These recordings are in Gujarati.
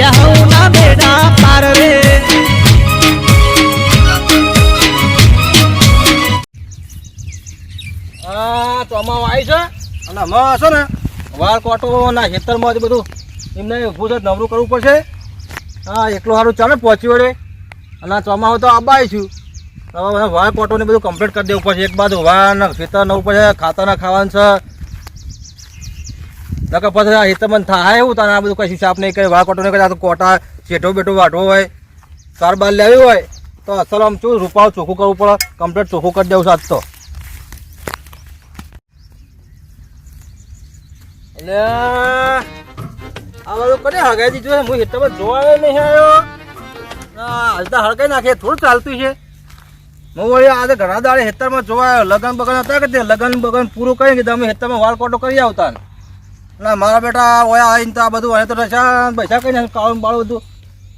બેહુના બેડા પાર રે. આ આવી છે? અને છે ને, વાળ ખેતરમાં બધું એમને ઊભું જ નવરું કરવું પડશે. હા, એકલું સારું ચાલે, પહોંચી વળે. અને આ તો આબાય છું. હવે વાળ કોટોને બધું કમ્પ્લીટ કરી દેવું પડશે. એક બાજુ વાળ ખેતર નવું પડશે ખાતરના ખાવાનું છે. નકર પછી ખેતરમાં થાય એવું તને આ બધું કશું સાફ નહીં કરે કોટો નહીં કરે કોટા શેઠો બેઠો વાટવો હોય તાર બાર લેવી હોય, તો અસલ આમ શું રૂપાવ ચોખ્ખું કરવું પડે કમ્પ્લીટ ચોખ્ખું કરી દેવું સાત તો. એટલે, આ બધું કરે હગાઈ દીધું હું હેઠળમાં જોવા નહીં આવ્યો હાલતા હળગાઈ નાખે, થોડું ચાલતું છે. હું વળી આજે ઘણા દાડે હેતરમાં જોવા લગન બગન હતા કે લગન બગન પૂરું કરી કે તમે હેતરમાં વાળ કોટો કરી આવતા ના? મારા બેટા ઓયા આવીને તો આ બધું હવે તો રસા પૈસા કઈ કાળું બાળું બધું.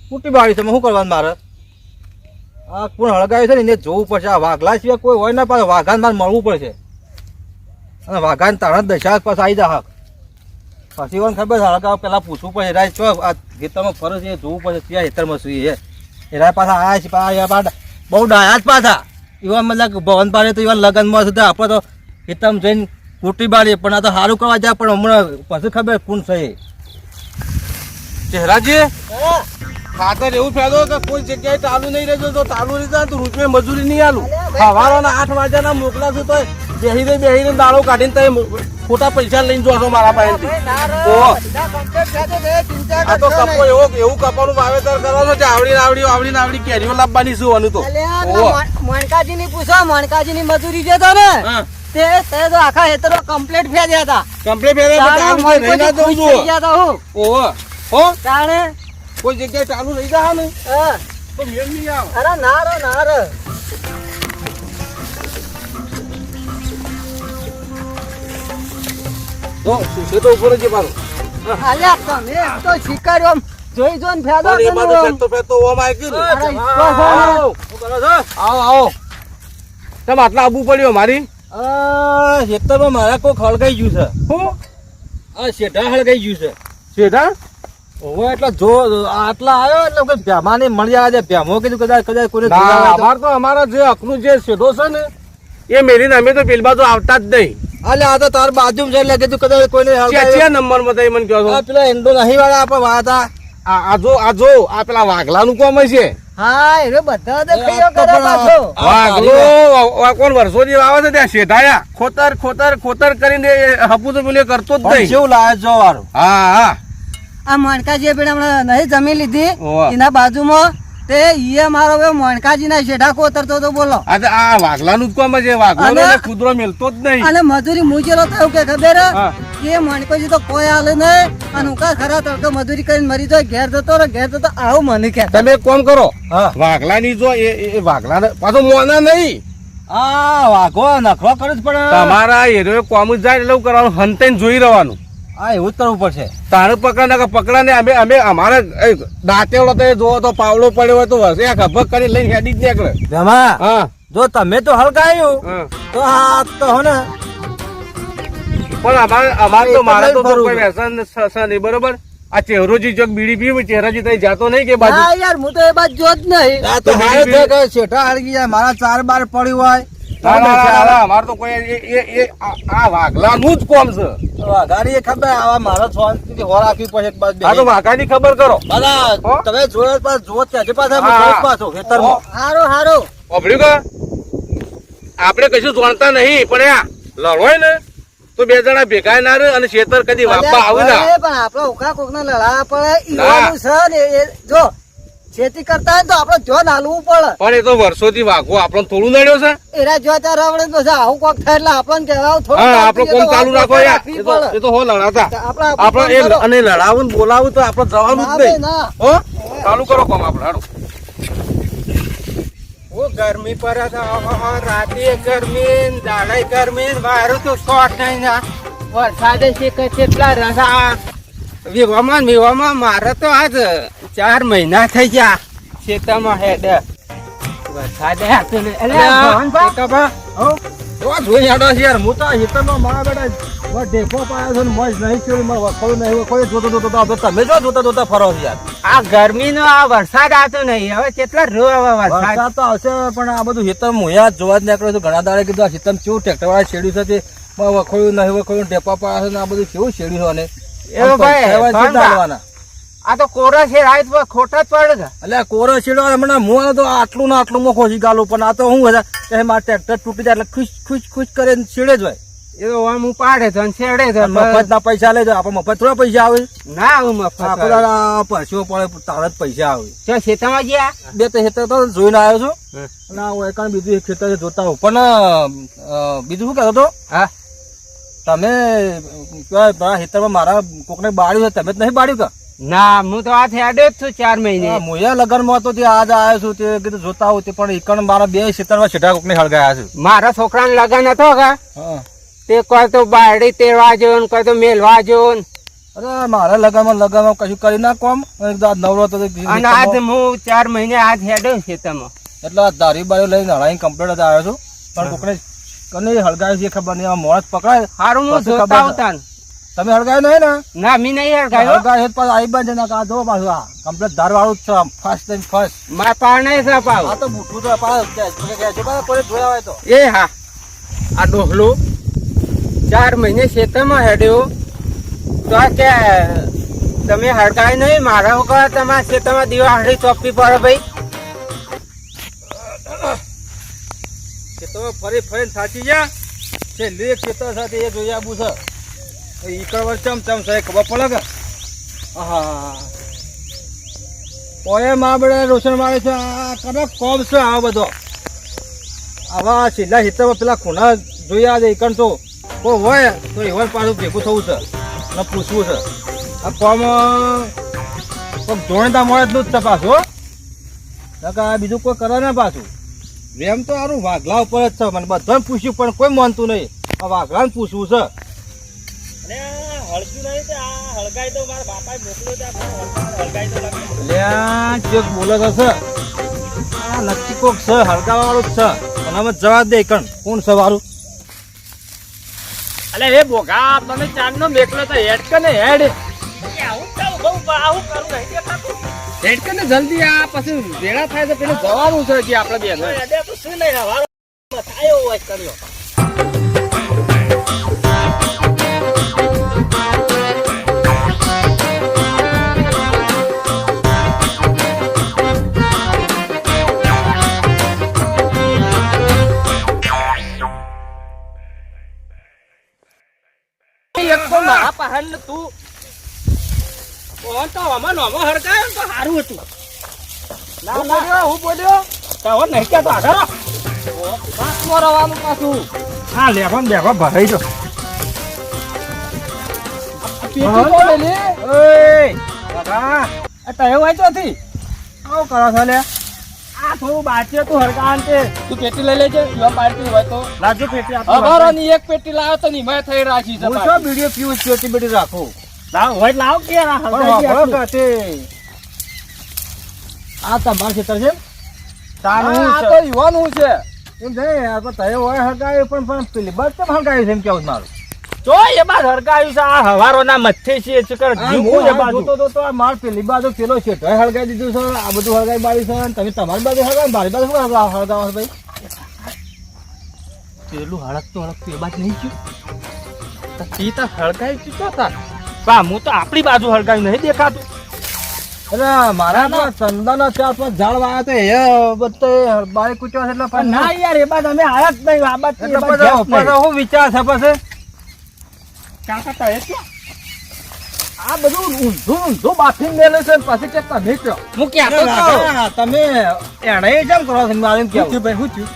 ફૂટી બાળી છે શું કરવાનું મારે? આ કોણ હળગાવ્યું છે ને, એને જોવું પડશે. આ વાઘલા સિવાય કોઈ હોય ના પાછું વાઘાને મારે મળવું પડશે. અને વાઘાને તારા દશા પાછા આવી જા પછી મને ખબર હળગાવ પેલા પૂછવું પડે રાય છો આ ખેતરમાં ફરે છે, એ જોવું પડશે, ત્યાં ખેતરમાં સુઈ એ રાય પાછા આયા છે, પાછા બહુ ડાયા જ પાછા. એવા મતલબ ભવન પાડે તો એવા લગ્નમાં સુધી આપણે તો ખેતરમાં જઈને કુટી બારી પણ આ તો સારું કરવા જાય પણ હમણાં પછી ખબર કોણ છે ચહેરાજી? ખાતર એવું ફેલો કે કોઈ જગ્યાએ ચાલુ નહીં રહેજો તો ચાલુ રીતે તો રૂપિયા મજૂરી નહીં આલું. સવારના આઠ વાગ્યાના મોકલા છું તો બેહીને બેહીને દાળો કાઢીને તમે ખોટા પૈસા લઈને જોશો મારા પાસેથી. તો કપો એવો એવું કપાનું વાવેતર કરવાનું છે આવડી આવડી આવડી આવડી કેરીઓ લાવવાની શું આનું તો? મણકાજી ની પૂછો મણકાજી ની મજૂરી જતો ને તે તે તો આખા હેતરો કમ્પ્લીટ ફેર્યા હતા. કમ્પ્લેટ ફેરે તાણે આવડી રહી ના મણકોજી જવું ખુશ થઈ જુઓ ગયા તા હું. ઓહો. હો? તાણે કોઈ જગ્યાએ ચાલુ રહી જા ને હા. તો મેળ નહીં આવ. અરે ના રે ના રે. તો છે તો ઉપર જ પાછો. અલ્યા તમે તો શિકાર્યો જોઈ જોન ફેદો પણ એમાં. તો ફેતો ઓમ આવી ગયું અરે છે છો આવો આવો. તમે આટલા આબુ પડ્યો મારી? આ ખેતરમાં મારા કોક હળગાઈ ગયું છે. હું? આ શેઢા હળગાઈ ગયું છે. શેઠા હવે એટલે જો આટલા આવ્યો એટલે કોઈ ભેમાને મળી આવે ભેમો કીધું કદાચ કદાચ કોઈને ના જોવા હોય તો- અમાર તો અમારા જે હકનું જે છે ને એ મેરીને અમે તો પેલી બાજુ આવતા જ નહીં. અલે આ તો તાર બાજુ છે એટલે કીધું કદાચ કોઈને ક્યાં નંબરમાં મને કહો છો. પેલા હિન્દુ નહીં વાળા આપણે વાતા આ આ જો આ જો આ પેલા વાઘલાનું કોમ છે. હા એ બધા તો કઈયો કરે પાછો. વાગલો આ કોણ વર્ષોથી આવે છે ત્યાં? શેઠાયા ખોતર ખોતર ખોતર કરીને એ હપુ તો પેલું એ કરતો જ નહીં. કેવું લાવે જો વારો હા હા. આ મણકાજી પેલા હમણાં નહીં જમી લીધી. એના બાજુમાં તે ઈએ મારો હવે મણકાજી ના શેઠા કોતરતો તો બોલો. આ વાઘલાનું જ કોમ છે. વાઘલો અને- એને ખુદરો મેલતો જ નહીં. અને મજૂરી મુજેલો તો કે ખબર હે? હા. કે મણકોજી તો કોઈ હાલે નહીં અને હું કા ખરા તડકો મજૂરી કરીને મરી જાય ઘેર જતો રહે ઘેર જતો આવું મને કે તમે કોમ કરો હા. વાઘલાની જો એ એ- એ વાઘલાને પાછો મોના નહીં. આ વાઘો નખરો કરે જ પણ તમારા હેરો કોમ જાય એટલે કરવાનું હંતેન જોઈ રહેવાનું. આ એવું જ કરવું પડશે. તારે પકડા નાખે પકડા ને અમે અમે અમારે એ દાંતેવડો તો જોવો તો પાવડો પડ્યો હોય તો વસે ખભક કરી લઈને હેડી જ નીકળે. જમા હા. જો તમે તો હળગાયું હા. તો હા તો હો ને. પણ અમારે અમારે તો મારે તો કોઈ વ્યસન નહીં બરોબર? આ ચહેરોજી જોક બીડી પીવું ચહેરાજી તઈ જાતો નહીં કે બાજુ? હા યાર હું તો એ બાજુ જોત નહીં. આ તો તો હારે બીજું- છે કે શેઠા હળગી જાય મારા ચાર બાર પડ્યું હોય. અમારે તો કોઈ એ- આ- વાઘલાનું જ કોમ છે. વાઘાની ખબર આવા મારો શાંતિથી હોર આખી પછી એક બાજુ હા તો વાઘાની ખબર કરો. બધા તમે જોયો પાસ જોત ત્યાં છે પાછા. પાછો ખેતરમાં. હારો હારો. ઓભળ્યું કે? આપણે કશું જાણતા નહીં પણ આ લડવાય ને. તો બે જણા ભેગા ના રહ્યો અને ખેતર કદી વાપા આવું ના. પણ આપડે ઉખા કોક ને લડાવવા પડે. ઈવાનું છે ને જો ખેતી કરતા હોય તો આપડે જો નાલવું પડે. પણ એ તો વર્ષોથી વાઘો આપણને થોડું નડ્યો છે. એરા જો ત્યાં રવડે તો છે આવું કોક થાય એટલે આપણને કહેવાય થોડું આપડે આપણે કોમ ચાલુ રાખો યાર. એ તો- હો લડાતા. આપડે એ અને લડાવું બોલાવું તો આપણે જવાનું જ નહીં. હો? ચાલુ કરો કોમ આપડે ઓ ગરમી પર રાતે ગરમી દાડે ગરમી વારું તો શોર્ટ નહીં ના. વરસાદે છે કેટલા રસા વિવામાં વિવામાં મારે તો આજ ચાર મહિના થઈ ગયા ખેતરમાં હેડ. વરસાદે જોઈ હેડો છે યાર. હું તો હિતનો મારા બેટા ઢેફો પાડ્યો છે ને મોજ નહીં ચોરી મારે વખોડું નહીં વખોડું જોતો જોતો તો આવતો તમે જો જોતા જોતા ફરો યાર? આ ગરમીનો આ વરસાદ આવતો નહીં. હવે કેટલા રો વરસાદ. તો આવશે પણ આ બધું હિતમ મુયા જોવા જ નીકળ્યો તો ઘણા દાડે કીધું આ હિતમ કેવું ટ્રેક્ટર વાળા શેડ્યું છે તે વખોડ્યું નહીં વખોડ્યું ઢેપા પાડ્યા છે ને આ બધું કેવું શેડ્યું છે એવું ભાઈ? આ તો કોરા છે પર ખોટા જ પડે છે. એટલે કોરો શેડો હમણાં હું તો આટલું ને આટલું મોખો ખોસી ગાલું પણ આ તો હું બધા મારા ટ્રેક્ટર તૂટી જાય એટલે ખુશ ખુશ ખુશ કરીને છેડે જ હોય. એ તો આમ ઉપાડે છે ને છેડે છે મફત ના પૈસા લેજો આપણે મફત થોડા પૈસા આવે? ના મફત આપણે તારા પડે તારા જ પૈસા આવે. જો ખેતરમાં ગયા? બે તો ખેતર તો જોઈને આવ્યો છું. અને આ હોય બીજું એક ખેતર જોતા હું પણ બીજું શું કહેતો હતો? હા. તમે મારા ખેતરમાં મારા કોકને બાળ્યું છે તમે જ નહીં બાળ્યું કે? ના હું તો આ હેડ્યો જ છું ચાર મહિને. મોયા લગનમાં તો તે આજ આવ્યો છું તે કીધું જોતા હોય તે પણ એકણ મારા બે ખેતરમાં છેટા કોકને હળગાયા છે. મારા છોકરાને લગન હતો કા? હા. તે કોઈ તો બાયડી તેડવા જો ને કોઈ તો મેલવા જો ને. અરે મારા લગામાં લગનમાં કશું કરી નાખો આમ નવરો તો અને આજ હું ચાર મહિને આજ હેડ્યો ખેતરમાં એટલે આ દારી બારી લઈને હળાઈ કમ્પ્લેટ જ આવ્યો છું પણ કોકને કને હળગાયું છે ખબર નહીં આ મોણસ પકડાય સારું હું જોતા આવતા તમે હળગાયું નહીં ને ના મી નહીં હરગાયો હળગાયું હોત પાછું આવી બાજુ ના આ જો પાછું આ કમ્પ્લેટ ધાર વાળું જ છે ફર્સ્ટ ટાઈમ ફર્સ્ટ મારા પારણે છે પાવ આ તો મૂઠું તો કે- કે- કે- કે પાછું કોઈ જોયા હોય તો એ હા આ ડોહલો ચાર મહિને ખેતરમાં હેડ્યો. તો કે, તમે હડકાય નહીં, મારા વગર તમારા ખેતરમાં દિવાળી ચોપી પડે ભાઈ. તમે ફરી ફરીને સાચી ગયા? છેલ્લી એક ખેતર સાથે એ જોઈ આવું છે. ઈકળ વર્ષ ચમ ચમ સાહેબ ખબર પડે કે? આહા. ઓએ મા બડે રોશન મારે છે, આ કડક કોમ છે આ બધો. આવા છેલ્લા ખેતરમાં પેલા ખૂણા જોઈ આજે ઈકણ તો. કોઈ હોય તો એવા પાછું ભેગું થવું છે. ને પૂછવું છે. આ કોમ કોમ જોણતા મળે જ છે પાછું હો. આ બીજું કોઈ કરે ને પાછું. રેમ તો સારું વાઘલા ઉપર જ છે મને બધાને પૂછ્યું પણ કોઈ માનતું નહીં. આ વાઘલાને પૂછવું છે. બોલે તો છે. આ નક્કી કોક છે હળગાવા વાળું જ છે. અને અમે જવાબ દે કણ કોણ છે વાળું અલે એ બોગા તમે ચાંદ નો મેકલો તો હેડ કે ને હેડ? હેડ કે ને જલ્દી આ પછી વેળા થાય તો પેલું જવાનું છે કે આપણે બે શું નહીં થાય કર્યો. એક પહાડ તું ઓન તો આમાં નોમાં હરકાયો તો સારું હતું. હું બોલ્યો હું બોલ્યો? તો નહીં કહેતો આગળ પાછું રવાનું પાછું. હા લેવા બેવા ભરાઈ જો. પેટી તો લઈ લે. ઓય આ તય વાંચો ચોથી આવો કરો છો લે આ થોડું બાકી હતું હરકાન તે. તું પેટી લઈ લેજે પાર્ટી હોય તો. લાજો પેટી અમારો ની એક પેટી લાવ્યો તો થઈ રાખી છે હું. તો વીડિયો પીવું છું પેટી બેટી રાખું? લાવ હોય લાવ કે આ તે તમારું ખેતર છે? તારું આ છે. તો યુવાનું છે. એમ છે યાર પણ તય હોય હળગાયું પણ પણ પેલી બસ છે એમ કેવું મારું? જો એ બાદ છે આ હવારો ના મથે છે હું એ બાજુ. આ માર પેલી બાજુ પેલો શેઠો હળગાઈ દીધું છે આ બધું હળગાઈ છે અને તમે તમારી બાજુ હળગાવો મારી બાજુ શું હળગાવો હળગાવો ભાઈ? પેલું હળકતું હળકતું એ બાજુ નહીં ગયું તો તી તો હળગાયું તું તો. તાર બા હું તો આપણી બાજુ હળગાયું નહીં દેખાતું. અરે મારા તો ચંદન ચાર પાંચ ઝાડ વાયા તો એ બધે બાઈક કૂચ્યો છે એટલે પણ ના યાર એ બાદ અમે આયા જ નહીં આ બાદ શું વિચાર છે પછી? કાકા તો આ બધું ઊંધું ઊંધું બાફીને મેલે છે ને પછી કે તમે હું ક્યાં તો તમે એને કેમ કરો છો? મારે કેવું. ભાઈ શું થયું?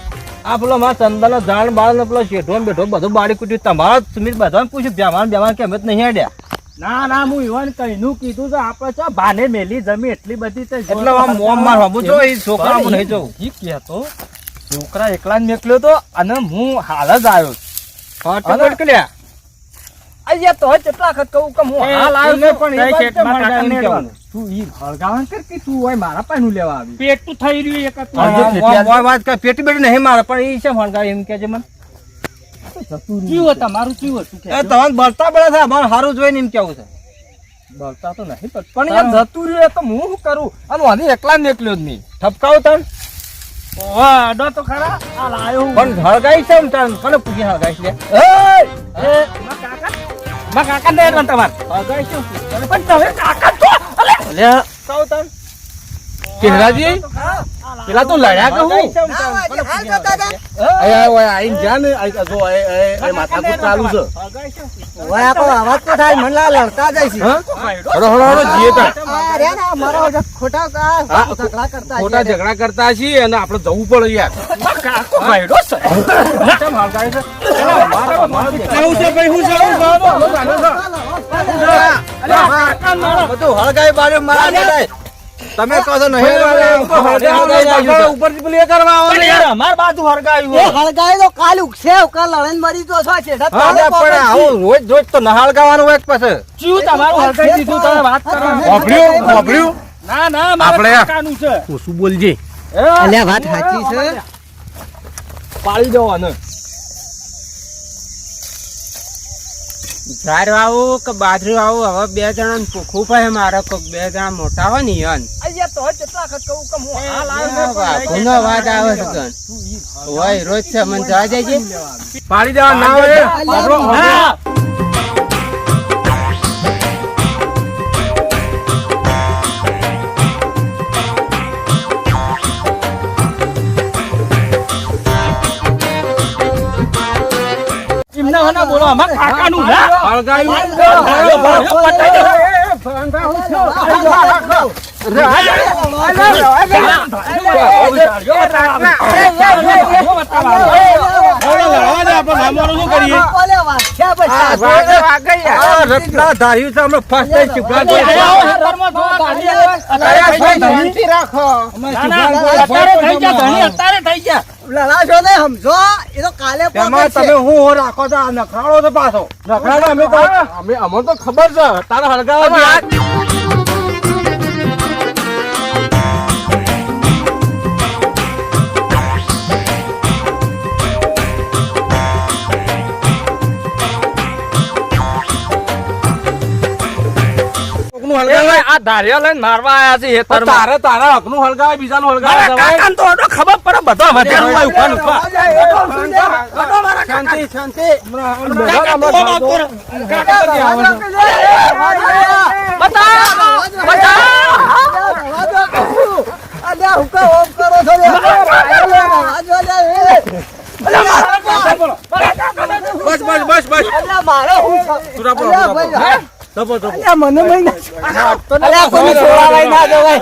આ પેલો મારા ચંદન ઝાડ બાળ ને પેલો શેઠો બેઠો બધું બાળી કૂટ્યું. તમારા સુમિત બધાને પૂછ્યું બેમાન બેમાન કેમ જ નહીં હેડ્યા? ના ના હું ઈવન કઈનું કીધું તો આપણે ચા બાને મેલી જમી એટલી બધી તે એટલે આમ મોમ માર હમું જો એ છોકરા હું નહીં જોઉં. ઈ કહેતો છોકરા એકલા જ મેકલ્યો તો અને હું હાલ જ આવ્યો ફાટો કડકલ્યા અહીંયા તો કેટલા વખત કહું કે હું હાલ આવ્યો ને પણ એ બાજુ કાકાને કહેવાનું. તું ઈ હળગાવન કર કે તું હોય મારા પાનું લેવા આવી પેટું થઈ રહ્યું એક મોમ વાત કર, પેટ બેટી નહીં મારે પણ એ છે ફણગાવી એમ કે છે મને ચીવું તમારું કીવો હતું કે તમને બળતા બળે છે અમારે સારું જોઈને એમ કેવું છે. બળતા તો નહીં પણ પણ યાર જતું રહ્યું તો હું શું કરું? અને આની એકલા ને એકલ્યો જ નહીં. ઠપકાવ તણ તો ખરા. આ લાયો પણ હળગાઈ છે ને તણ કોને પૂછી હળગાઈ છે! એ, કાકા મારા કાકા ને એટલે તમારે. હળગાઈ છે પણ તમે કાકા છો? અલે! અલ્યા. કહું તણ કેહરાજી પેલા તો લડ્યા કે હું? ઓય જા ને જો ચાલુ છે? ઓય અવાજ તો થાય મને લડતા જાય છે. જીએ તા ને મારા ખોટા ઝઘડા કરતા ખોટા ઝઘડા કરતા છીએ અને આપણે જવું પડે યાર. કાકો ભાઈડો છે કેમ હળગાઈ છે? મારો-. છે ભાઈ હું હળગાઈ, હળગાઈ નાખ્યું છે. ઉપરથી પેલું એ કરવા આવો ને યાર અમાર બાજુ હરગાયું એ. હળગાય તો કાલ ઉકસે ઉકા લડન મરી તો છો છે પણ. આવું રોજ રોજ તો નહાળગાવાનું હળગાવાનું હોય પછી. ચીવું તમારું હરગાઈ દીધું તમે વાત કરો વાપર્યું વાપર્યું ના ના આપણે મારા કાકાનું છે શું બોલજે અલ્યા વાત સાચી છે પાળી દો આને ઝાડ વાવું કે બાજરી વાવું? હવે બે જણા ભૂખું પડે મારે કોક બે જણા મોટા હોય ને યન ને અવાજ આવે છે. હોય રોજ છે મને જવા દેજે. પાડી દેવા ના હોય. હા. એમને હના કાકાનું લડવા દે આપણે મામવાનું શું કરીએ ઓલે વાગ્યા પછી. વાગે વાગે યાર. રત્ના ધાર્યું છે હમણાં first time ચૂપડા જોઈ. અરે ભાઈ શાંતિ રાખો અત્યારે થઈ ગયા ધણી અત્યારે થઈ ગયા લડાશો ને સમજો એ તો કાલે તેમાં તમે હું હો રાખો છો આ નખરાળો છે પાછો નખરાળો અમે તો અમે અમને તો ખબર છે તારા હળગાવા ધારિયા લઈને મારવા આયા છે હેતરમાં. તારે તારા હકનું હળગાવે બીજાનું જવાય? કાકાને તો ઓડો ખબર પડે બધો વધારે હોય ને ઊભા. શાંતિ શાંતિ કાકા તો બાપ કરો. કાકા તો આવો છો. અલ્યા હુકા ઓમ કરો છો બસ બસ બસ બસ મારે હું છે? તું ધપો, ધપો. અલ્યા મને ના અલ્યા કોઈ છોડાવાય ના જવાય.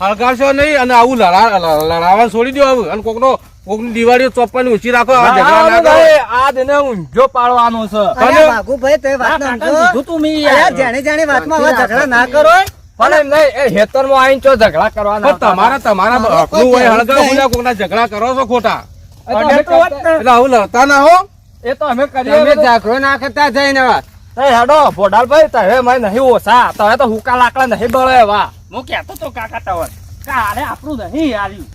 હળગાવશો નહીં અને આવું લડા લડાવવાનું છોડી દો આવું અને કોકનો કોકની દિવાળીઓ ચોપ્પાની ઓછી રાખો આ ઝઘડા ના આ દિને ઊંઝો પાડવાનો છે. અલ્યા બાગુભાઈ તે વાત આ સમજો. તું મી યાર. જાણે જાણે વાતમાં હવે ઝઘડા ના કરો પણ નહીં, એ હેતરમાં આવીને ચો ઝઘડા કરવાના તમારા તમારા હકનું હોય હળગાવ કોકના ઝઘડા કરો છો ખોટા. એ તો. એટલે આવું લડતા ના હો. એ તો અમે કરીએ તમે ઝાકરો નાખતા જઈને વાત. એ હેડો ભોડાલભાઈ તવે મને નહીં ઓછા. તમે તો હુકા લાકડા નહીં બળે વા હું કહેતો તો કાકા તવર કાલે આપણું નહીં આવ્યું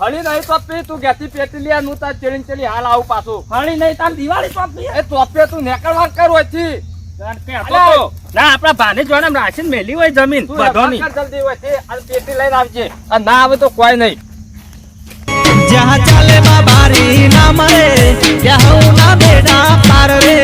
હળી નહીં પી તું ગેતી પેટી લે હું તાર ચેડી ચેડી હાલ આવું પાછું. હળી નહીં તાર દિવાળી ચોપી એ ચોપે તું નેકળવા કર હોયથી ના આપડા ભાને જોડે રાશન મેલી હોય જમીન બધોની જલ્દી હોય પેટી લઈને આવજે. ના આવે તો કોઈ નહીં. જ્યાં ચાલે મારી ના મળે કે હું ના બેડા પાર રે.